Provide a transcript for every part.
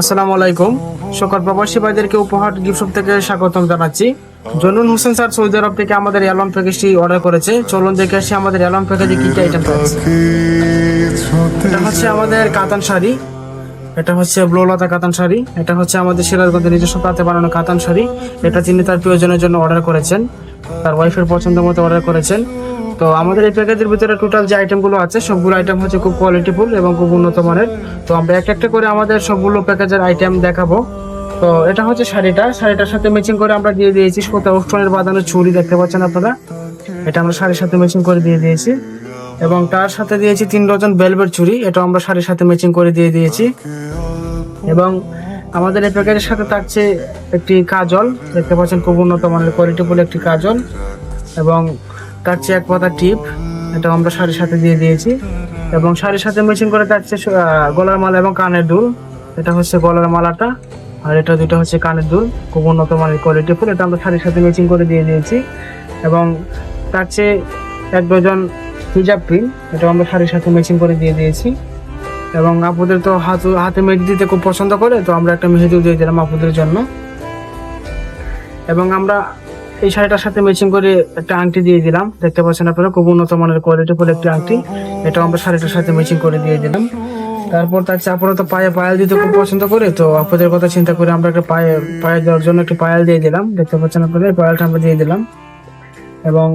আসসালামু আলাইকুম। সকল প্রবাসী ভাইদেরকে উপহার গিফট থেকে স্বাগতম জানাচ্ছি। জনুন হোসেন স্যার, সৌদি আরব থেকে আমাদের অ্যালন প্যাকেজটি অর্ডার করেছে। চলুন দেখে আসি আমাদের অ্যালন প্যাকেজে কি কি আইটেম এটা হচ্ছে আমাদের কাতান শাড়ি। এটা হচ্ছে ব্লোলতা কাতান শাড়ি। এটা হচ্ছে আমাদের সিরাজগঞ্জের নিজস্ব পাতে বানানো কাতান শাড়ি। এটা তিনি তার প্রিয়জনের জন্য অর্ডার করেছেন। তার ওয়াইফের পছন্দ মতো অর্ডার করেছেন। তো আমাদের এই প্যাকেজের ভিতরে টোটাল যে আইটেমগুলো আছে, সবগুলো আইটেম হচ্ছে খুব কোয়ালিটিফুল এবং খুব উন্নত মানের। তো আমরা এক একটা করে আমাদের সবগুলো প্যাকেজের আইটেম দেখাবো। তো এটা হচ্ছে শাড়িটা। শাড়িটার সাথে ম্যাচিং করে আমরা দিয়ে দিয়েছি সুতা ওস্টনের বাঁধানো চুড়ি দেখতে পাচ্ছেন আপনারা? এটা আমরা শাড়ির সাথে ম্যাচিং করে দিয়ে দিয়েছি। এবং তার সাথে দিয়েছি তিন ডজন বেলভেট চুড়ি এটা আমরা শাড়ির সাথে ম্যাচিং করে দিয়ে দিয়েছি। এবং আমাদের এই প্যাকেজের সাথে থাকছে একটি কাজল, দেখতে পাচ্ছেন খুব উন্নত মানের কোয়ালিটিফুল একটি কাজল, এবং থাকছে এক পাতা টিপ, এটা আমরা শাড়ির সাথে দিয়ে দিয়েছি, এবং শাড়ির সাথে ম্যাচিং করে থাকছে গলার মালা এবং কানের দুল, এটা হচ্ছে গলার মালাটা, আর এটা দুটো হচ্ছে কানের দুল, খুব উন্নত মানের কোয়ালিটিফুল এটা আমরা শাড়ির সাথে ম্যাচিং করে দিয়ে দিয়েছি, এবং তার চেয়ে এক ডজন হিজাব পিন এটা আমরা শাড়ির সাথে ম্যাচিং করে দিয়ে দিয়েছি। এবং আপুদের তো হাত হাতে মেহেদি দিতে খুব পছন্দ করে, তো আমরা একটা মেহেদিও দিয়ে দিলাম আপুদের জন্য। এবং আমরা এই শাড়িটার সাথে ম্যাচিং করে একটা আংটি দিয়ে দিলাম। দেখতে পাচ্ছেন আপনারা, খুব উন্নত মানের কোয়ালিটি ফুল একটি আংটি। এটা আমরা শাড়িটার সাথে ম্যাচিং করে দিয়ে দিলাম। তারপর তার চাপড়া তো পায়ে পায়াল দিতে খুব পছন্দ করে, তো আপুদের কথা চিন্তা করে আমরা একটা পায়ে পায়ে দেওয়ার জন্য একটি পায়াল দিয়ে দিলাম। দেখতে পাচ্ছেন আপনারা, এই পায়ালটা আমরা দিয়ে দিলাম। এবং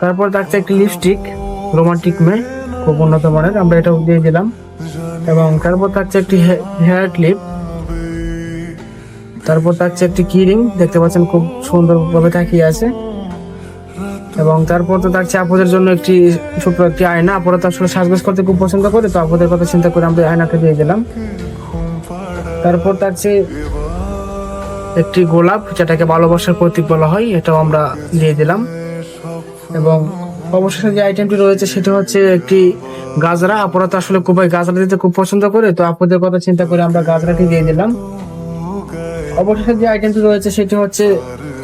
তারপর থাকছে একটি লিপস্টিক রোমান্টিক মে খুব উন্নত মানের, আমরা এটাও দিয়ে দিলাম। এবং তারপর থাকছে একটি হেয়ার ক্লিপ তারপর থাকছে একটি কিরিং দেখতে পাচ্ছেন খুব সুন্দরভাবে তাকিয়ে আছে। এবং তারপর তো থাকছে আপুদের জন্য একটি ছোট একটি আয়না, আপুরা তো আসলে সাজগোজ করতে খুব পছন্দ করে, তো আপুদের কথা চিন্তা করে আমরা আয়নাটা দিয়ে দিলাম। তারপর থাকছে একটি গোলাপ, যেটাকে ভালোবাসার প্রতীক বলা হয়, এটাও আমরা দিয়ে দিলাম। এবং অবশেষে যে আইটেমটি রয়েছে, সেটা হচ্ছে একটি গাজরা, আপুরা তো আসলে খুবই গাজরা দিতে খুব পছন্দ করে, তো আপুদের কথা চিন্তা করে আমরা গাজরাটি দিয়ে দিলাম। অবশেষে যে আইটেমটি রয়েছে, সেটি হচ্ছে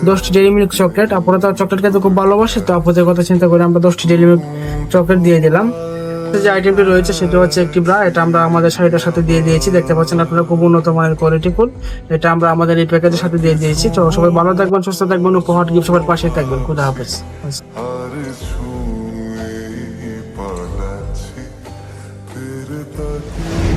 দশটি ডেরি মিল্ক চকলেট আপুরা তো চকলেট খেতে খুব ভালোবাসে, তো আপুদের কথা চিন্তা করে আমরা দশটি ডেরি মিল্ক চকলেট দিয়ে দিলাম। যে আইটেমটি রয়েছে, সেটা হচ্ছে একটি ব্রা এটা আমরা আমাদের শাড়িটার সাথে দিয়ে দিয়েছি। দেখতে পাচ্ছেন আপনারা খুব উন্নত মানের কোয়ালিটি ফুল, এটা আমরা আমাদের এই প্যাকেজের সাথে দিয়ে দিয়েছি। তো সবাই ভালো থাকবেন, সুস্থ থাকবেন, উপহার গিফট সবার পাশে থাকবেন। খুদা হাফেজ। फिर तक